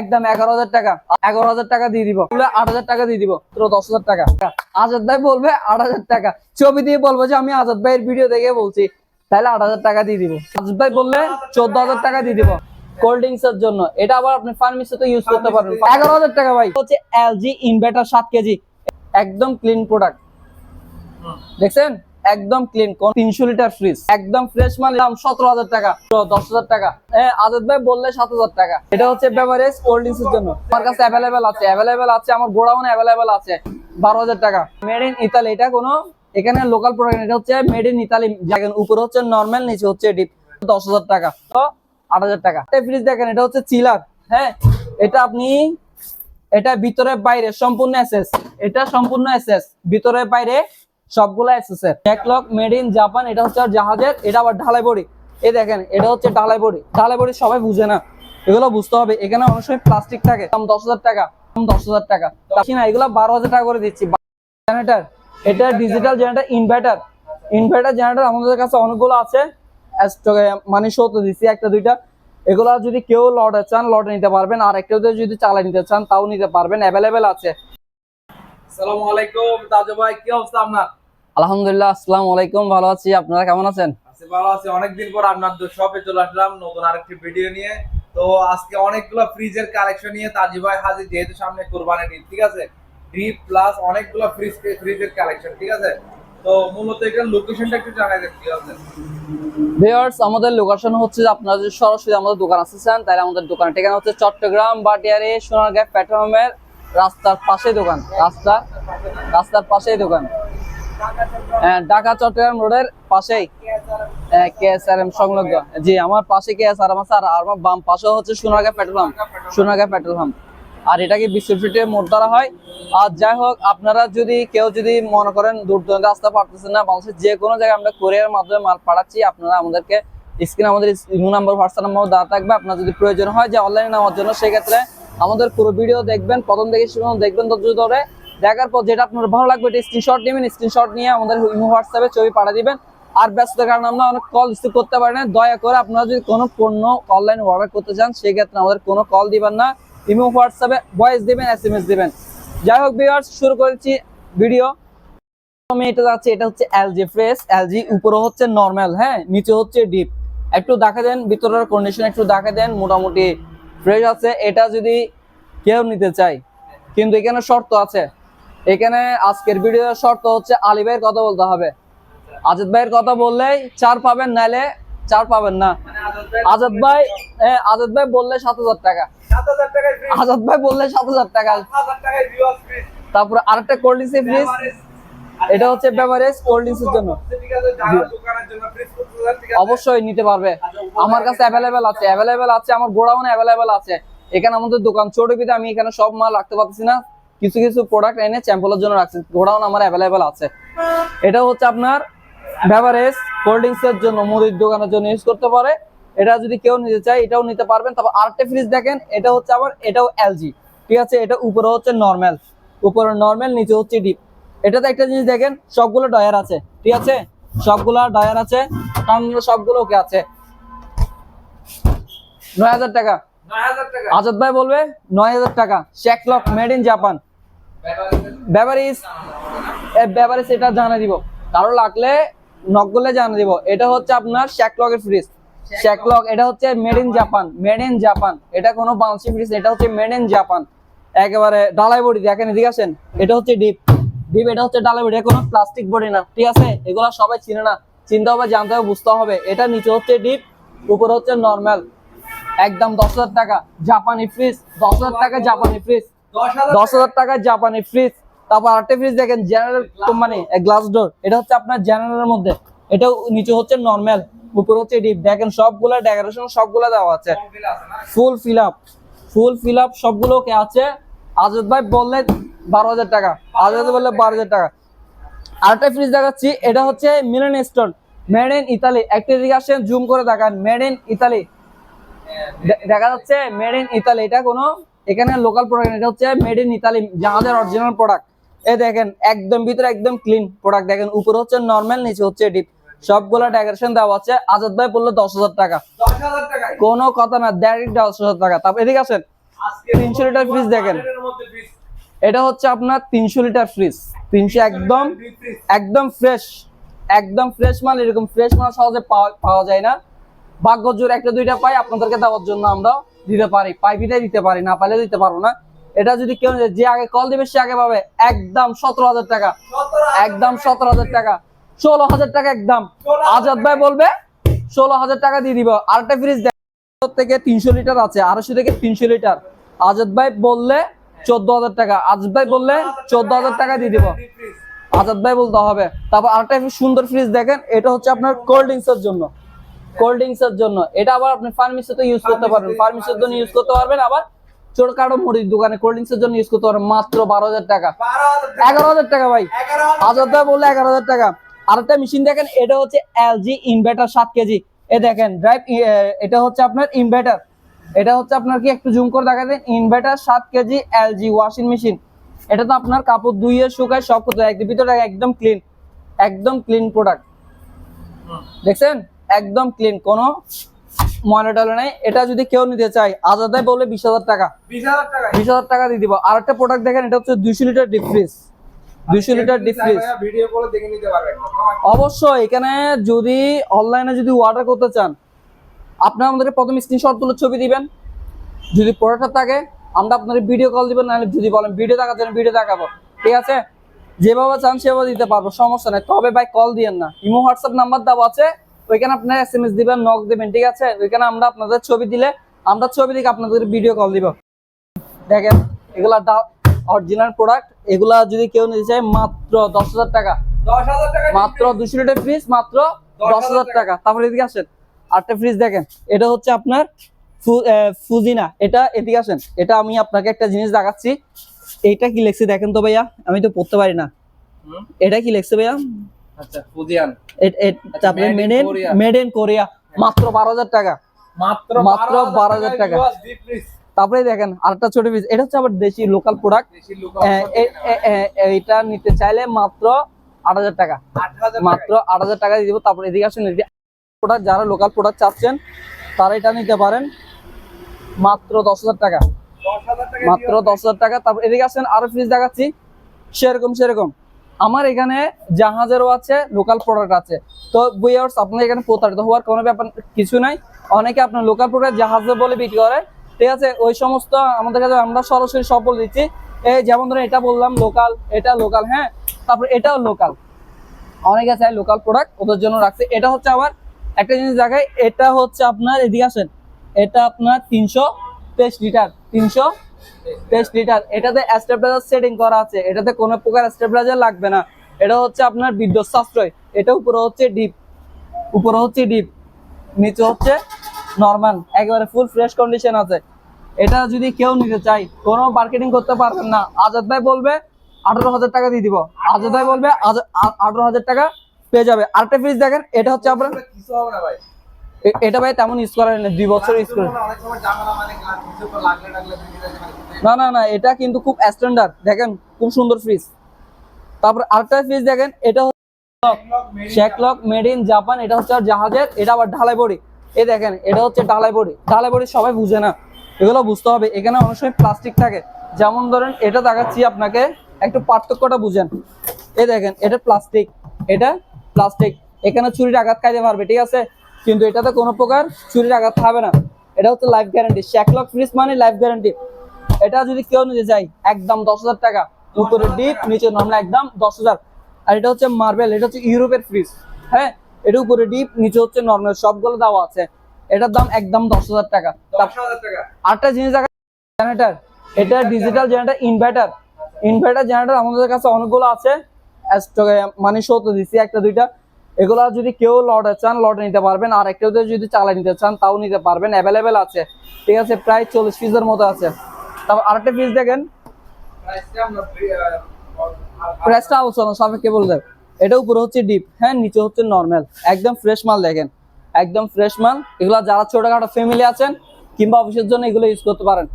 একদম এগারো হাজার টাকা। এগারো হাজার টাকা দিয়ে দিব। আট হাজার টাকা দিয়ে দিব। তোর দশ হাজার টাকা। আজাদ ভাই বলবে আট হাজার টাকা। ছবি দিয়ে বলব যে আমি আজাদ ভাইয়ের ভিডিও দেখে বলছি। তাহলে আট হাজার টাকা দিয়ে দিব। আজাদ ভাই বললে চোদ্দ হাজার টাকা দিয়ে দিব। কোল্ড ড্রিঙ্কস এর জন্য। এটা আবার আপনি ফার্মেসি তো ইউজ করতে পারবেন। এগারো হাজার টাকা ভাই। হচ্ছে এলজি ইনভার্টার সাত কেজি। একদম ক্লিন প্রোডাক্ট দেখছেন? একদম ক্লিন কোন তিনশো লিটার ফ্রিজ একদম ফ্রেশ মাল, দাম সতেরো হাজার টাকা, দশ হাজার টাকা। হ্যাঁ আজাদ ভাই বললে সাত হাজার টাকা। এটা হচ্ছে বেভারেজ কোল্ড ড্রিঙ্কস এর জন্য। আমার কাছে অ্যাভেলেবেল আছে অ্যাভেলেবেল আছে, আমার গোডাউনে অ্যাভেলেবেল আছে, বারো হাজার টাকা। মেড ইন ইতালি এটা কোনো এখানে লোকাল প্রোডাক্ট এটা হচ্ছে মেড ইন ইতালি দেখেন, উপরে হচ্ছে নর্মাল নিচে হচ্ছে ডিপ দশ হাজার টাকা, তো আট হাজার টাকা। ফ্রিজ দেখেন, এটা হচ্ছে চিলার হ্যাঁ? এটা আপনি, এটা ভিতরে বাইরে, সম্পূর্ণ এসএস, এটা সম্পূর্ণ এসএস, ভিতরে বাইরে সবগুলো এসএস এর ব্যাকলগ মেড ইন জাপান এটা হচ্ছে জাহাজের, এটা আবার ঢালাই বডি। এই দেখেন, এটা হচ্ছে ঢালাই বডি। ঢালাই বডি সবাই বুঝে না। এগুলো বুঝতে হবে। এখানে অনেক সময় প্লাস্টিক থাকে। দাম দশ হাজার টাকা, দাম দশ হাজার টাকা। না, এগুলো বারো হাজার টাকা করে দিচ্ছি। জেনারেটার এটা digital generator inverter inverter generator আমাদের কাছে অনেকগুলো আছে। মানে শোতে দিচ্ছি একটা, দুইটা। এগুলা যদি কেউ লটে চান লটে নিতে পারবেন। আর একটা যদি চালাই নিতে চান, তাও নিতে পারবেন। অ্যাভেলেবেল আছে। আসসালামু আলাইকুম, তাজু ভাই, কি অবস্থা আপনার? আলহামদুলিল্লাহ আসসালামু আলাইকুম ভালো আছি। আপনারা কেমন আছেন? আছি ভালো আছি। অনেকদিন পর আপনার শপে চলে আসলাম নতুন আরেকটি ভিডিও নিয়ে। তো আজকে অনেকগুলো ফ্রিজের কালেকশন নিয়ে তাজি ভাই হাজির যেহেতু সামনে কোরবানি ঈদ ঠিক আছে? ডিপ প্লাস অনেকগুলো ফ্রিজ ফ্রিজের কালেকশন ঠিক আছে? তো মূলত এটার লোকেশনটা একটু জানাই দেন কি আছে? ভিউয়ার্স আমাদের লোকেশন হচ্ছে আপনারা যদি সরাসরি আমাদের দোকান আসতে চান তাহলে আমাদের দোকানের ঠিকানা হচ্ছে চট্টগ্রাম বাটিয়ারি সোনারগাঁ পেট্রোমের রাস্তার পাশে দোকান রাস্তা রাস্তার পাশেই দোকান। ঢাকা চট্টগ্রাম রোডের পাশেই কেএসআরএম সংলগ্ন। জি, আমার পাশে কেএসআরএম আছে আর আমার বাম পাশে হচ্ছে Sonargaon petrol pump, Sonargaon petrol pump. আর এটাকে বিশ ফিটে মোট ধরা হয়। আর যাই হোক, আপনারা যদি কেউ যদি মনে করেন দূর দূরান্তে আসতে পারতেছেন না, বাংলাদেশের যে কোনো জায়গায় আমরা কোরিয়ার মাধ্যমে মাল পাঠাচ্ছি, আপনারা আমাদেরকে স্ক্রিনে আমাদের ইমো নাম্বার হোয়াটসঅ্যাপ নাম্বার দেওয়া থাকবে। আপনার যদি প্রয়োজন হয় যে অনলাইনে নেওয়ার জন্য, সেক্ষেত্রে আমাদের পুরো ভিডিও দেখবেন, প্রথম থেকে দেখবেন, ধৈর্য ধরে দেখার পর যেটা আপনার ভালো লাগবে, এটা স্ক্রিনশট নেবেন স্ক্রিনশট নিয়ে আমাদের ইমো, হোয়াটসঅ্যাপে ছবি পাঠিয়ে দিবেন। আর ব্যস্ততার কারণে আমরা অনেক কল রিসিভ করতে পারি না। দয়া করে আপনারা যদি কোনো পণ্য অনলাইনে অর্ডার করতে চান, সেক্ষেত্রে আমাদের কোনো কল দিবেন না। ইমো, হোয়াটসঅ্যাপে ভয়েস দিবেন এস এম এস দিবেন। যাই হোক ভিউয়ার্স শুরু করেছি ভিডিও আমি এটা যাচ্ছে, এটা হচ্ছে এলজি ফ্রেশ এলজি উপরে হচ্ছে নর্মাল হ্যাঁ? নিচে হচ্ছে ডিপ একটু দেখা দেন, ভিতরের কন্ডিশন একটু দেখা দেন, মোটামুটি ফ্রেশ আছে। এটা যদি কেউ নিতে চাই কিন্তু এখানে শর্ত আছে। এখানে আজকের ভিডিওর শর্ত হচ্ছে আলী ভাইয়ের কথা বলতে হবে। আজাদ ভাইয়ের কথা বললেই চার পাবেন নাইলে চার পাবেন না। আজাদ ভাই আজাদ ভাই বললে সাত হাজার টাকা। আজাদ ভাই বললে সাত হাজার টাকা। তারপরে আরেকটা কোল্ড ড্রিঙ্কস ফ্রিজ এটা হচ্ছে বেভারেজ কোল্ড ড্রিঙ্কস এর জন্য। অবশ্যই নিতে পারবে। আমার কাছে অ্যাভেলেবেল আছে। অ্যাভেলেবেল আছে, আমার গোডাউনে অ্যাভেলেবেল আছে। এখানে আমাদের দোকান, ছোট বিধে আমি এখানে সব মাল রাখতে পারতেছি না। কিছু কিছু প্রোডাক্ট এনে স্যাম্পলের জন্য রাখছি। গোডাউন আমার অ্যাভেলেবেল আছে। এটা হচ্ছে আপনার বেভারেজ কোল্ড ড্রিঙ্কস এর জন্য মুদির দোকানের জন্য ইউজ করতে পারে। এটা যদি কেউ নিতে চায় এটাও নিতে পারবেন। তারপর আরেকটা ফ্রিজ দেখেন এটা হচ্ছে আবার এটাও এলজি ঠিক আছে? এটা উপরে হচ্ছে নর্মাল উপরে নর্মাল নিচে হচ্ছে ডিপ এটাতে একটা জিনিস দেখেন সবগুলো ডয়ার আছে। ঠিক আছে? সবগুলো ডয়ার আছে। কারণ সবগুলো ওকে আছে। নয় হাজার টাকা। আজাদ ভাই বলবে নয় হাজার টাকা। শেকলক মেড ইন জাপান ব্যাপারিস ব্যাপারিস এটা জানা দিব। কারও লাগলে নক করলে জানা দিব। এটা হচ্ছে আপনার শেকলকের ফ্রিজ শেকলক এটা হচ্ছে made in Japan made in Japan এটা কোনো বাংলাদেশি ফ্রিজ এটা হচ্ছে মেড ইন জাপান একেবারে ডালাই বডি, দেখেন এদিকে আসেন। এটা হচ্ছে ডিপ ডিপ এটা হচ্ছে ডালাই বডি কোনো প্লাস্টিক বডি না, ঠিক আছে? এগুলো সবাই চিনে না। চিনতে হবে, জানতে হবে, বুঝতে হবে। এটা নিচে হচ্ছে ডিপ উপরে হচ্ছে নর্মাল একদম দশ হাজার টাকা। জাপানি ফ্রিজ দশ হাজার টাকা জাপানি ফ্রিজ দশ হাজার টাকায় জাপানি ফ্রিজ তারপর আরেকটা ফ্রিজ দেখেন জেনারেল কোম্পানি গ্লাস ডোর এটা হচ্ছে আপনার জেনারেলের মধ্যে। এটাও নিচে হচ্ছে নর্মাল উপর হচ্ছে ডিপ দেখেন সবগুলা ডেকোরেশন সবগুলা দেওয়া আছে। Full fill up full fill up সবগুলো কে আছে? আজাদ ভাই বললে বারো হাজার টাকা আজাদ বললে বারো হাজার টাকা। আরেকটা ফ্রিজ দেখাচ্ছি এটা হচ্ছে Milan stone made in Italy একটা দিকে আসেন জুম করে দেখান মেড ইন ইতালি দেখা যাচ্ছে মেড ইন ইতালি এটা কোনো এখানে লোকাল প্রোডাক্ট এটা হচ্ছে মেড ইন ইতালি জাহাজের অরিজিনাল প্রোডাক্ট এই দেখেন একদম ভিতরে একদম ক্লিন প্রোডাক্ট দেখেন উপরে হচ্ছে নর্মাল নিচে হচ্ছে ডিপ সবগুলা ডেকোরেশন দেওয়া আছে। আজাদ ভাই বলল দশ হাজার টাকা। কোনো কথা না ডাইরেক্ট দশ হাজার টাকা। তারপর এদিকে আসেন আজকে 300 লিটার ফ্রিজ দেখেন। বাজেটের মধ্যে ফ্রিজ এটা হচ্ছে আপনার তিনশো লিটার ফ্রিজ তিনশো একদম একদম ফ্রেশ একদম ফ্রেশ মাল এরকম ফ্রেশ মাল সহজে পাওয়া পাওয়া যায় না। ভাগ্য জোর একটা দুইটা পাই আপনাদেরকে দেওয়ার জন্য আমরা দিতে পারি। পাইপিতে দিতে পারি, না পাইলে দিতে পারব না। এটা যদি কেউ যে আগে কল দিবে, সে আগে পাবে একদম সতেরো হাজার টাকা। একদম সতেরো হাজার টাকা। ষোলো হাজার টাকা একদম। আজাদ ভাই বলবে, ষোলো হাজার টাকা দিয়ে দিব। আরেকটা ফ্রিজ থেকে তিনশো লিটার আছে, আড়াইশো থেকে তিনশো লিটার আজাদ ভাই বললে চোদ্দ হাজার টাকা। আজাদ ভাই বললে চোদ্দ হাজার টাকা দিয়ে দিব। আজাদ ভাই বলতে হবে। তারপর আরেকটা সুন্দর ফ্রিজ দেখেন, এটা হচ্ছে আপনার কোল্ড ড্রিঙ্কস জন্য। কোল্ড ড্রিঙ্কস এর জন্য। এটা আবার আপনি ফার্মেসিতে তো ইউজ করতে পারবেন। ফার্মেসির জন্য ইউজ করতে পারবেন। আবার ছোটখাটো মুড়ির দোকানে কোল্ড ড্রিঙ্কস এর জন্য ইউজ করতে পারবেন। মাত্র বারো হাজার টাকা। টাকা। এগারো হাজার টাকা ভাই। হাজার ভাই বললে এগারো হাজার টাকা। আরেকটা মেশিন দেখেন এটা হচ্ছে এলজি ইনভার্টার সাত কেজি। এ দেখেন ড্রাইভ এটা হচ্ছে আপনার ইনভার্টার এটা হচ্ছে আপনার কি একটু জুম করে দেখা দেন। ইনভার্টার সাত কেজি এলজি ওয়াশিং মেশিন এটা তো আপনার কাপড় ধুইয়ে শুকায় সব করতে একদম ভিতরে একদম ক্লিন একদম ক্লিন প্রোডাক্ট। দেখছেন? একদম ক্লিন কোনো ময়লা টয়লা নেই। এটা যদি কেউ নিতে চায় আজাদাই বলে বিশ হাজার টাকা। বিশ হাজার টাকা। দিয়ে দিব। আর একটা প্রোডাক্ট দেখেন এটা হচ্ছে দুইশো লিটার ডিপ ফ্রিজ দুইশো লিটার ডিপ ফ্রিজ অবশ্যই এখানে যদি অনলাইনে যদি অর্ডার করতে চান আপনারা আমাদের প্রথম স্ক্রিনশট তুলে ছবি দিবেন। যদি প্রোডাক্টটা থাকে আমরা ভিডিও কল দিবেন নাহলে যদি বলেন ভিডিও দেখার জন্য ভিডিও দেখাবো। ঠিক আছে? যেভাবে চান সেভাবে দিতে পারব সমস্যা নেই। তবে ভাই কল দিয়েন না। ইমো হোয়াটসঅ্যাপ নাম্বার দেওয়া আছে। ওইখানে আপনারা এস এম এস দিবেন নক দিবেন ঠিক আছে? ওইখানে আমরা আপনাদের ছবি দিলে আমরা ছবি দিকে আপনাদের ভিডিও কল দিব। দেখেন এগুলা অরিজিনাল প্রোডাক্ট এগুলা যদি কেউ নিতে চায় মাত্র দশ হাজার টাকা। মাত্র দুশো লিটার ফ্রিজ মাত্র দশ হাজার টাকা। তারপরে এদিকে আসেন আটটা ফ্রিজ দেখেন। এটা হচ্ছে আপনার ফুজিনা এটা এদিকে আসেন এটা আমি আপনাকে একটা জিনিস দেখাচ্ছি। এইটা কি লেখছে দেখেন তো ভাইয়া আমি তো পড়তে পারি না। এটা কি লেখছে ভাইয়া? আচ্ছা ফুজিয়ান। এটা আপনি কোরিয়া মাত্র হাজার টাকা। মাত্র মাত্র 12,000 টাকা। তারপরে দেখেন আরেকটা ছোট ফ্রিজ এটা হচ্ছে আবার দেশি লোকাল প্রোডাক্ট নিতে চাইলে মাত্র আট হাজার টাকা। মাত্র আট হাজার টাকা দিয়ে দিব। তারপর এদিকে আসেন প্রোডাক্ট যারা লোকাল প্রোডাক্ট চাচ্ছেন তারা এটা নিতে পারেন। মাত্র দশ হাজার টাকা। দশ হাজার টাকা মাত্র দশ হাজার টাকা। তারপর এদিকে আসেন আরও ফ্রিজ দেখাচ্ছি। সেরকম সেরকম। আমার এখানে জাহাজেরও আছে লোকাল প্রোডাক্ট আছে। তো বুয়ার্স আপনার এখানে প্রতারিত হওয়ার কোনো ব্যাপার কিছু নাই। অনেকে আপনার লোকাল প্রোডাক্ট জাহাজে বলে বিক্রি করে। ঠিক আছে? ওই সমস্ত আমাদের কাছে আমরা সরাসরি সব বলে দিচ্ছি। এই যেমন ধরেন এটা বললাম লোকাল এটা লোকাল হ্যাঁ? তারপর এটাও লোকাল অনেকে চাই লোকাল প্রোডাক্ট ওদের জন্য রাখছে। এটা হচ্ছে আবার একটা জিনিস দেখায় এটা হচ্ছে আপনার, এদিকে আসেন। এটা আপনার তিনশো তেইশ লিটার, তিনশো তেইশ লিটার এটাতে স্টেবিলাইজার সেটিং করা আছে। এটাতে কোনো প্রকার স্টেবিলাইজার লাগবে না। এটা হচ্ছে আপনার বিদ্যুৎ সাশ্রয় এটা উপরে হচ্ছে ডিপ উপরে হচ্ছে ডিপ নিচে হচ্ছে নর্মাল একেবারে ফুল ফ্রেশ কন্ডিশন আছে। এটা যদি কেউ নিতে চাই কোনো মার্কেটিং করতে পারবেন না। আজাদ ভাই বলবে, আঠারো হাজার টাকা দিয়ে দিব। আজাদ ভাই বলবে আঠারো হাজার টাকা পেয়ে যাবে। আরেকটা ফ্রিজ দেখেন, এটা হচ্ছে আপনার কিছু হবে না ভাই। এটা ভাই তেমন ইউজ করেন না দুই বছর ইউজ করে না না না এটা কিন্তু খুব স্ট্যান্ডার্ড দেখেন খুব সুন্দর ফ্রিজ তারপর আরেকটা ফ্রিজ দেখেন এটা শেকলক মেড ইন জাপান এটা হচ্ছে জাহাজের এটা আবার ঢালাই বড়ি। এই দেখেন এটা হচ্ছে ঢালাই বড়ি। ঢালাই বড়ি সবাই বুঝে না এগুলো বুঝতে হবে। এখানে অনেক সময় প্লাস্টিক থাকে। যেমন ধরেন এটা দেখাচ্ছি আপনাকে একটু পার্থক্যটা বুঝেন। এই দেখেন এটা প্লাস্টিক এটা প্লাস্টিক এখানে চুরির আঘাত খাইতে পারবে ঠিক আছে? কিন্তু এটাতে কোনো প্রকার চুরির আঘাত হবে না। এটা হচ্ছে লাইফ গ্যারান্টি শেকলক ফ্রিজ মানে লাইফ গ্যারান্টি এটা যদি কেউ নিতে চাই একদম দশ হাজার টাকা উপরে ডিপ নিচে নর্মাল একদম দশ হাজার। আর এটা হচ্ছে মার্বেল এটা হচ্ছে ইউরোপের ফ্রিজ হ্যাঁ এটা উপরে ডিপ নিচে হচ্ছে নর্মাল সবগুলো দেওয়া আছে। এটার দাম একদম দশ হাজার টাকা। আরেকটা জিনিস জেনারেটর এটা digital generator inverter inverter generator আমাদের কাছে অনেকগুলো আছে। মানে শোতে দিচ্ছি একটা দুইটা। এগুলো যদি কেউ লটে চান লটে নিতে পারবেন। আর একটা যদি চালা নিতে চান, তাও নিতে পারবেন। অ্যাভেলেবেল আছে। ঠিক আছে, প্রায় চল্লিশ পিসের মতো আছে। তারপর আরেকটা পিস দেখেন। প্রাইসটা আলোচনা সাপেক্ষে বলে দেব। এটা উপরে হচ্ছে ডিপ হ্যাঁ নিচে হচ্ছে নর্মাল একদম ফ্রেশ মাল দেখেন। একদম ফ্রেশ মাল। এগুলো যারা ছোটখাটো ফ্যামিলি আছেন কিংবা অফিসের জন্য এগুলো ইউজ করতে পারেন।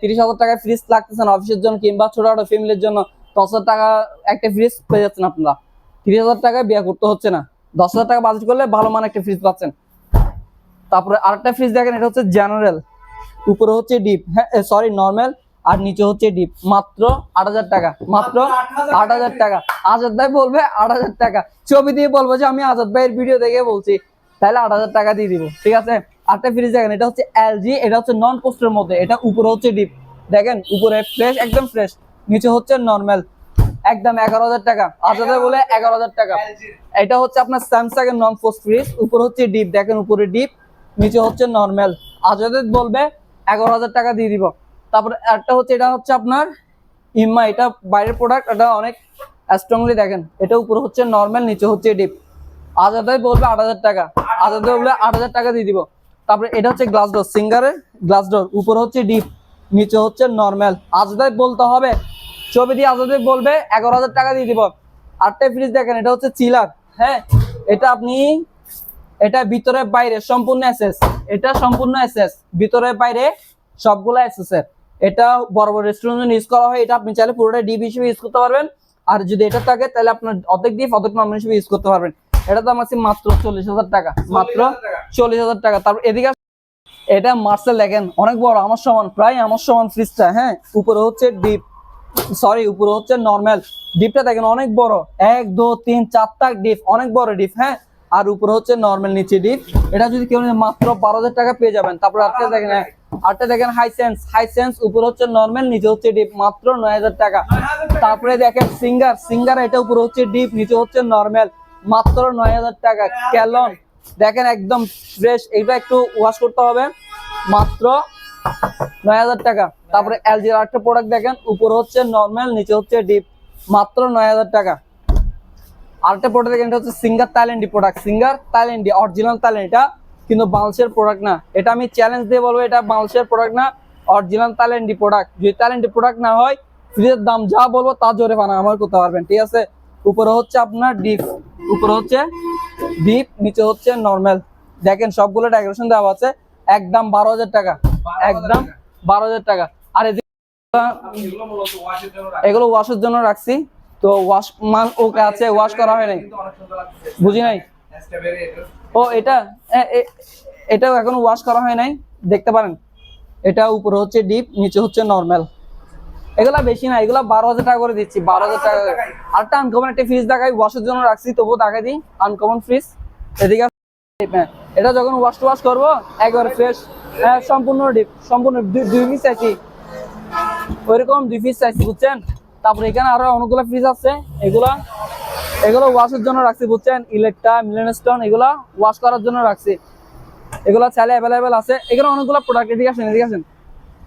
তিরিশ হাজার টাকায় ফ্রিজ লাগতেছেন অফিসের জন্য কিংবা ছোটখাটো ফ্যামিলির জন্য, দশ হাজার টাকা একটা ফ্রিজ পেয়ে যাচ্ছেন আপনারা। তিরিশ হাজার টাকায় বিয়ে করতে হচ্ছে না। দশ হাজার টাকা বাজেট করলে ভালো মান একটা ফ্রিজ পাচ্ছেন। তারপরে আরেকটা ফ্রিজ দেখেন এটা হচ্ছে জেনারেল উপরে হচ্ছে ডিপ হ্যাঁ সরি নর্মাল আর নিচে হচ্ছে ডিপ মাত্র আট হাজার টাকা। মাত্র আট হাজার টাকা। আজাদ ভাই বলবে আট হাজার টাকা। ছবি দিয়ে বলব যে আমি আজাদ ভাইয়ের ভিডিও দেখে বলছি। তাহলে আট হাজার টাকা দিয়ে দিব। ঠিক আছে? আটটা ফ্রিজ দেখেন এটা হচ্ছে এলজি এটা হচ্ছে নন পোস্টের মধ্যে। এটা উপরে হচ্ছে ডিপ দেখেন উপরে ফ্রেশ একদম ফ্রেশ নিচে হচ্ছে নর্মাল একদম এগারো হাজার টাকা। আজাদ ভাই বলে এগারো হাজার টাকা। এটা হচ্ছে আপনার স্যামসাং এর নন পোস্ট ফ্রিজ উপরে হচ্ছে ডিপ দেখেন উপরে ডিপ নিচে হচ্ছে নর্মাল আজাদের বলবে এগারো হাজার টাকা দিয়ে দিব। তারপরে একটা হচ্ছে এটা হচ্ছে আপনার ইমা, এটা বাইরের প্রোডাক্ট এটা অনেক স্ট্রংলি দেখেন। এটা উপরে হচ্ছে নর্মাল নিচে হচ্ছে ডিপ আজাদাই বলবে আট হাজার টাকা। আজাদে বলবে আট হাজার টাকা দিয়ে দিব। তারপরে এটা হচ্ছে গ্লাস ডোর সিঙ্গারের গ্লাস ডোর উপরে হচ্ছে ডিপ নিচে হচ্ছে নর্মাল আজাদাই বলতে হবে ছবি দিয়ে আজাদাই বলবে, এগারো হাজার টাকা দিয়ে দিব। আটটা ফ্রিজ দেখেন, এটা হচ্ছে চিলার হ্যাঁ? এটা আপনি, এটা ভিতরে বাইরে, সম্পূর্ণ এসএস এটা সম্পূর্ণ এসএস ভিতরে বাইরে সবগুলো এসএস এর। এটা বড় বড় রেস্টুরেন্ট ইউজ করা হয়, এটা আপনি চাইলে পুরোটা ডিপ হিসেবে ইউজ করতে পারবেন। আর যদি এটা থাকে, তাহলে আপনার অর্ধেক ডিপ অর্ধেক নর্মাল হিসেবে ইউজ করতে পারবেন। এটা দাম আছে মাত্র চল্লিশ হাজার টাকা, মাত্র চল্লিশ হাজার টাকা। তারপর এদিকে এটা মার্সেল দেখেন, অনেক বড়, আমার সমান, প্রায় আমার সমান ফ্রিজটা হ্যাঁ? উপরে হচ্ছে ডিপ সরি উপরে হচ্ছে নর্মাল ডিপটা দেখেন অনেক বড়। এক দু তিন চারটা ডিপ অনেক বড় ডিপ হ্যাঁ? আর উপরে হচ্ছে নর্মাল নিচে ডিপ এটা যদি কেউ মাত্র বারো হাজার টাকা পেয়ে যাবেন। তারপর আটটা দেখেন হ্যাঁ, আটটা দেখেন হাই সেন্স হাই সেন্স উপরে হচ্ছে নর্মাল নিচে হচ্ছে ডিপ মাত্র নয় হাজার টাকা। তারপরে দেখেন সিঙ্গার সিঙ্গার এটা উপরে হচ্ছে ডিপ নিচে হচ্ছে নর্মাল মাত্র নয় হাজার টাকা। ক্যালন দেখেন একদম ফ্রেশ এটা একটু ওয়াশ করতে হবে। মাত্র নয় হাজার টাকা। তারপরে প্রোডাক্ট দেখেন, উপরে হচ্ছে নর্মাল নিচে হচ্ছে ডিপ মাত্র নয় হাজার টাকা। প্রোডাক্ট হচ্ছে সিঙ্গার প্রোডাক্ট সিঙ্গার এটা কিন্তু প্রোডাক্ট না। এটা আমি চ্যালেঞ্জ দিয়ে বলব, এটা প্রোডাক্ট না প্রোডাক্ট যদি প্রোডাক্ট না হয় ফ্রিজের দাম যা বলব তা জোরে বানা আমার করতে পারবেন, ঠিক আছে? উপরে হচ্ছে আপনার ডিপ উপরে হচ্ছে ডিপ নিচে হচ্ছে নর্মাল দেখেন, সবগুলো ডেকোরেশন দেওয়া আছে, একদম বারো হাজার টাকা। একদম বারো হাজার টাকা। আর এগুলো ওয়াশের জন্য রাখছি। তো ওয়াশ মান ওকে আছে ওয়াশ করা হয় নাই। বুঝি নাই? ও এটা এটাও এখন ওয়াশ করা হয় নাই। দেখতে পারেন। এটা উপরে হচ্ছে ডিপ নিচে হচ্ছে নর্মাল। এগুলা বেশি না এগুলা বারো হাজার টাকা করে দিচ্ছি বারো হাজার টাকা করে। আরেকটা আনকমন একটা ফ্রিজ দেখাই ওয়াশের জন্য রাখছি তবুও দেখাই দিই আনকমন ফ্রিজ এদিকে হ্যাঁ, এটা যখন ওয়াশ টু ওয়াশ করব একবার ফ্রেশ হ্যাঁ সম্পূর্ণ ডিপ, সম্পূর্ণ দুই- পিস চাইছি ওইরকম দুই পিস চাইছি বুঝছেন? তারপরে এখানে আরও অনেকগুলো ফ্রিজ আছে। এগুলা, এগুলো ওয়াশের জন্য রাখছি, বুঝছেন? ইলেকট্রা মিলেনস্টোন এগুলা ওয়াশ করার জন্য রাখছি। এগুলো চাইলে অ্যাভেলেবেল আছে। এখানে অনেকগুলো প্রোডাক্ট এদিকে আসেন এদিকে আসেন।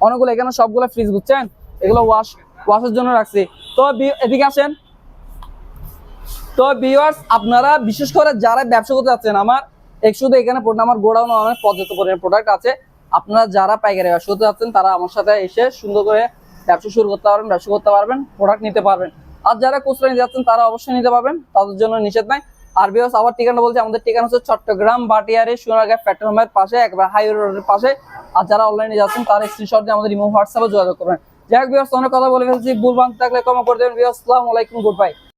অনেকগুলো, এখানে সবগুলো ফ্রিজ বুঝছেন? এগুলো ওয়াশ ওয়াশের জন্য রাখছি। তো এদিকে আসেন। তো ভিউয়ার্স আপনারা বিশেষ করে যারা ব্যবসা করতে যাচ্ছেন, আমার এক শুধু এখানে আমার গোডাউন অনেক পর্যাপ্ত পরিমাণে প্রোডাক্ট আছে। আপনারা যারা পাইকারি ব্যবসা করতে যাচ্ছেন, তারা আমার সাথে এসে সুন্দর করে ব্যবসা শুরু করতে পারবেন, ব্যবসা করতে পারবেন প্রোডাক্ট নিতে পারবেন। আর যারা খুচরা নিতে যাচ্ছেন, তারা অবশ্যই নিতে পারবেন, তাদের জন্য নিষেধ নাই। আর ভিউয়ার্স আবার ঠিকানা বলছি, আমাদের ঠিকানা হচ্ছে চট্টগ্রাম বাটিয়ারি, সোনারগাঁ পেট্রোল পাশে, একবার হাই রোডের পাশে। আর যারা অনলাইনে যাচ্ছেন, তারা স্ক্রিনশট দিয়ে আমাদের ইমো হোয়াটসঅ্যাপে যোগাযোগ করবেন। যাই হোক ভিউয়ার্স অনেক কথা বলে ফেলছি, ভুল বান থাকলে কমা করে দেবেন। ভিউয়ার্স আসসালামু আলাইকুম গুড বাই